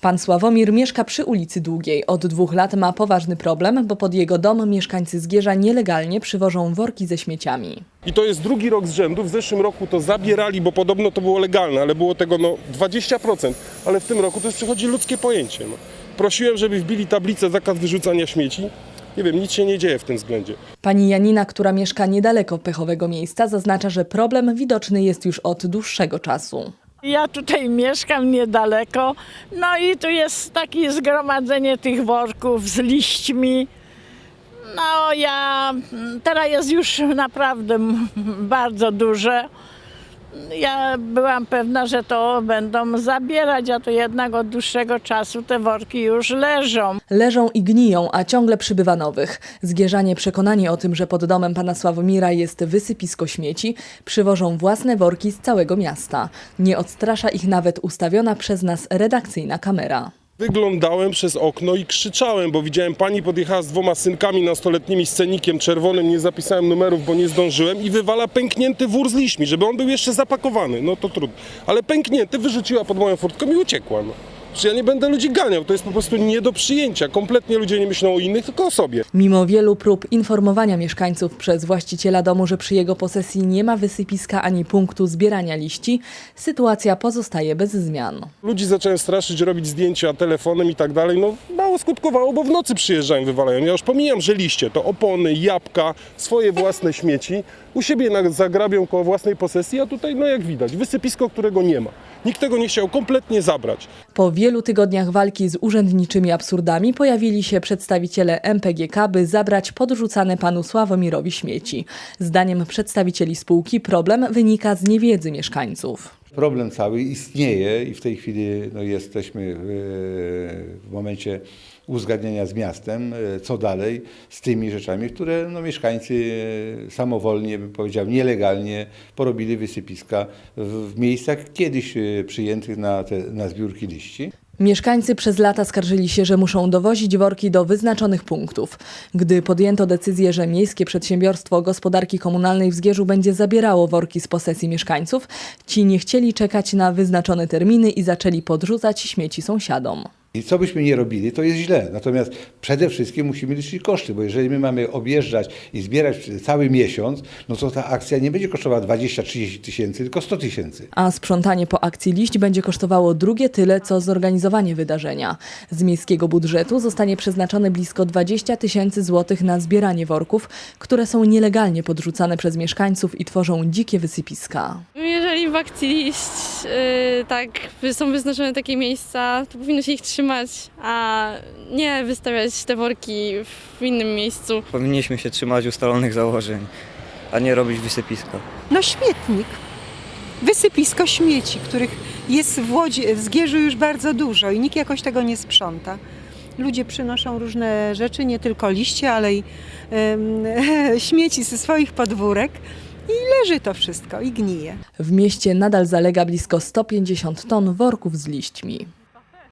Pan Sławomir mieszka przy ulicy Długiej. Od dwóch lat ma poważny problem, bo pod jego dom mieszkańcy Zgierza nielegalnie przywożą worki ze śmieciami. I to jest drugi rok z rzędu. W zeszłym roku to zabierali, bo podobno to było legalne, ale było tego no 20%. Ale w tym roku to już przychodzi ludzkie pojęcie. No. Prosiłem, żeby wbili tablicę zakaz wyrzucania śmieci. Nie wiem, nic się nie dzieje w tym względzie. Pani Janina, która mieszka niedaleko pechowego miejsca, zaznacza, że problem widoczny jest już od dłuższego czasu. Ja tutaj mieszkam niedaleko, no i tu jest takie zgromadzenie tych worków z liśćmi. No ja, teraz jest już naprawdę bardzo duże. Ja byłam pewna, że to będą zabierać, a to jednak od dłuższego czasu te worki już leżą. Leżą i gniją, a ciągle przybywa nowych. Zgierzanie przekonani o tym, że pod domem pana Sławomira jest wysypisko śmieci, przywożą własne worki z całego miasta. Nie odstrasza ich nawet ustawiona przez nas redakcyjna kamera. Wyglądałem przez okno i krzyczałem, bo widziałem pani podjechała z dwoma synkami nastoletnimi scenikiem czerwonym, nie zapisałem numerów, bo nie zdążyłem i wywala pęknięty wór z liśćmi, żeby on był jeszcze zapakowany, no to trudno. Ale pęknięty wyrzuciła pod moją furtką i uciekła. No. Ja nie będę ludzi ganiał, to jest po prostu nie do przyjęcia. Kompletnie ludzie nie myślą o innych, tylko o sobie. Mimo wielu prób informowania mieszkańców przez właściciela domu, że przy jego posesji nie ma wysypiska ani punktu zbierania liści, sytuacja pozostaje bez zmian. Ludzi zacząłem straszyć, robić zdjęcia telefonem i tak dalej. No mało skutkowało, bo w nocy przyjeżdżają, wywalają. Ja już pomijam, że liście to opony, jabłka, swoje własne śmieci. U siebie na- zagrabią koło własnej posesji, a tutaj, no jak widać, wysypisko, którego nie ma. Nikt tego nie chciał kompletnie zabrać. Po wielu tygodniach walki z urzędniczymi absurdami pojawili się przedstawiciele MPGK, by zabrać podrzucane panu Sławomirowi śmieci. Zdaniem przedstawicieli spółki problem wynika z niewiedzy mieszkańców. Problem cały istnieje i w tej chwili no, jesteśmy w, w momencie uzgadniania z miastem, e, co dalej z tymi rzeczami, które no, mieszkańcy e, samowolnie, bym powiedział, nielegalnie porobili wysypiska w, miejscach kiedyś e, przyjętych na, te, na zbiórki liści. Mieszkańcy przez lata skarżyli się, że muszą dowozić worki do wyznaczonych punktów. Gdy podjęto decyzję, że Miejskie Przedsiębiorstwo Gospodarki Komunalnej w Zgierzu będzie zabierało worki z posesji mieszkańców, ci nie chcieli czekać na wyznaczone terminy i zaczęli podrzucać śmieci sąsiadom. I co byśmy nie robili, to jest źle. Natomiast przede wszystkim musimy liczyć koszty, bo jeżeli my mamy objeżdżać i zbierać cały miesiąc, no to ta akcja nie będzie kosztowała 20-30 tysięcy, tylko 100 tysięcy. A sprzątanie po akcji liść będzie kosztowało drugie tyle, co zorganizowanie wydarzenia. Z miejskiego budżetu zostanie przeznaczone blisko 20 tysięcy złotych na zbieranie worków, które są nielegalnie podrzucane przez mieszkańców i tworzą dzikie wysypiska. Jeżeli w akcji liść y, tak są wyznaczone takie miejsca, to powinno się ich trzymać, a nie wystawiać te worki w innym miejscu. Powinniśmy się trzymać ustalonych założeń, a nie robić wysypiska. No śmietnik. Wysypisko śmieci, których jest w Łodzi, w Zgierzu już bardzo dużo i nikt jakoś tego nie sprząta. Ludzie przynoszą różne rzeczy, nie tylko liście, ale i śmieci ze swoich podwórek i leży to wszystko i gnije. W mieście nadal zalega blisko 150 ton worków z liśćmi.